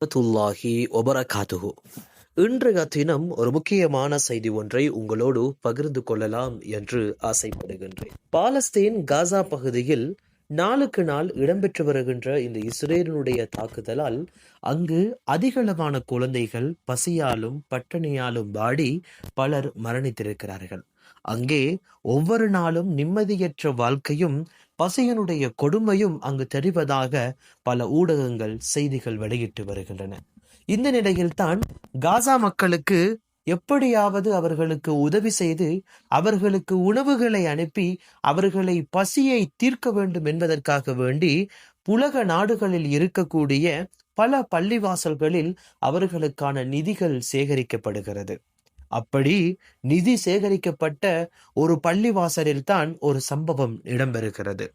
வரமத்துல்லாஹி ஒபரகாத்துஹு இன்றைய தினம் ஒரு முக்கியமான செய்தி ஒன்றை உங்களோடு பகிர்ந்து கொள்ளலாம் என்று ஆசைப்படுகின்றேன். பாலஸ்தீன் காசா பகுதியில் நாளுக்கு நாள் இடம்பெற்று வருகின்ற இந்த இஸ்ரேலினுடைய தாக்குதலால் அங்கு அதிகளவான குழந்தைகள் பசியாலும் பட்டினியாலும் பாடி பலர் மரணித்திருக்கிறார்கள். அங்கே ஒவ்வொரு நாளும் நிம்மதியற்ற வாழ்க்கையும் பசியனுடைய கொடுமையும் அங்கு தெரிவதாக பல ஊடகங்கள் செய்திகள் வெளியிட்டு வருகின்றன. இந்த நிலையில்தான் காசா மக்களுக்கு எப்படியாவது அவர்களுக்கு உதவி செய்து அவர்களுக்கு உணவுகளை அனுப்பி அவர்களை பசியை தீர்க்க வேண்டும் என்பதற்காக வேண்டி உலக நாடுகளில் இருக்கக்கூடிய பல பள்ளிவாசல்களில் அவர்களுக்கான நிதிகள் சேகரிக்கப்படுகிறது. அப்படி நிதி சேகரிக்கப்பட்ட ஒரு பள்ளிவாசலில் தான் ஒரு சம்பவம் இடம்பெறுகிறது.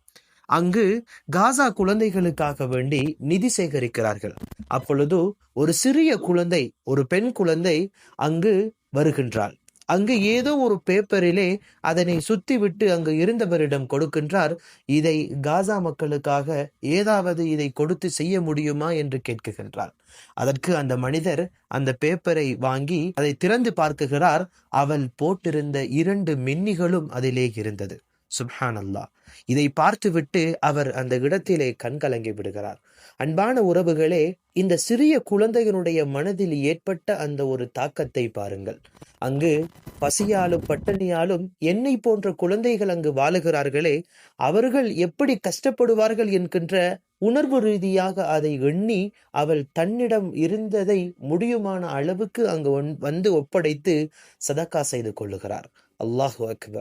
அங்கு காசா குழந்தைகளுக்காக வேண்டி நிதி சேகரிக்கிறார்கள். அப்பொழுது ஒரு சிறிய குழந்தை ஒரு பெண் குழந்தை அங்கு வருகின்றாள். அங்கு ஏதோ ஒரு பேப்பரிலே அதனை சுத்தி விட்டு அங்கு இருந்தவரிடம் கொடுக்கின்றார் இதை காசா மக்களுக்காக ஏதாவது இதை கொடுத்து செய்ய முடியுமா? என்று கேட்குகின்றார் அதற்கு அந்த மனிதர் அந்த பேப்பரை வாங்கி அதை திறந்து பார்க்குகிறார். அவள் போட்டிருந்த இரண்டு மின்னிகளும் அதிலே இருந்தது. சுப்ஹான் அல்லாஹ் இதை பார்த்துவிட்டு அவர் அந்த இடத்திலே கண்கலங்கி விடுகிறார். அன்பான உறவுகளே இந்த சிறிய குழந்தையினுடைய மனதில் ஏற்பட்ட அந்த ஒரு தாக்கத்தை பாருங்கள். அங்கு பசியாலும் பட்டணியாலும் என்னை போன்ற குழந்தைகள் அங்கு வாழுகிறார்களே அவர்கள் எப்படி கஷ்டப்படுவார்கள் என்கின்ற உணர்வு ரீதியாக அதை எண்ணி அவள் தன்னிடம் இருந்ததை முடியுமான அளவுக்கு அங்கு வந்து ஒப்படைத்து சதக்கா செய்து கொள்ளுகிறார். அல்லாஹு அக்பர்.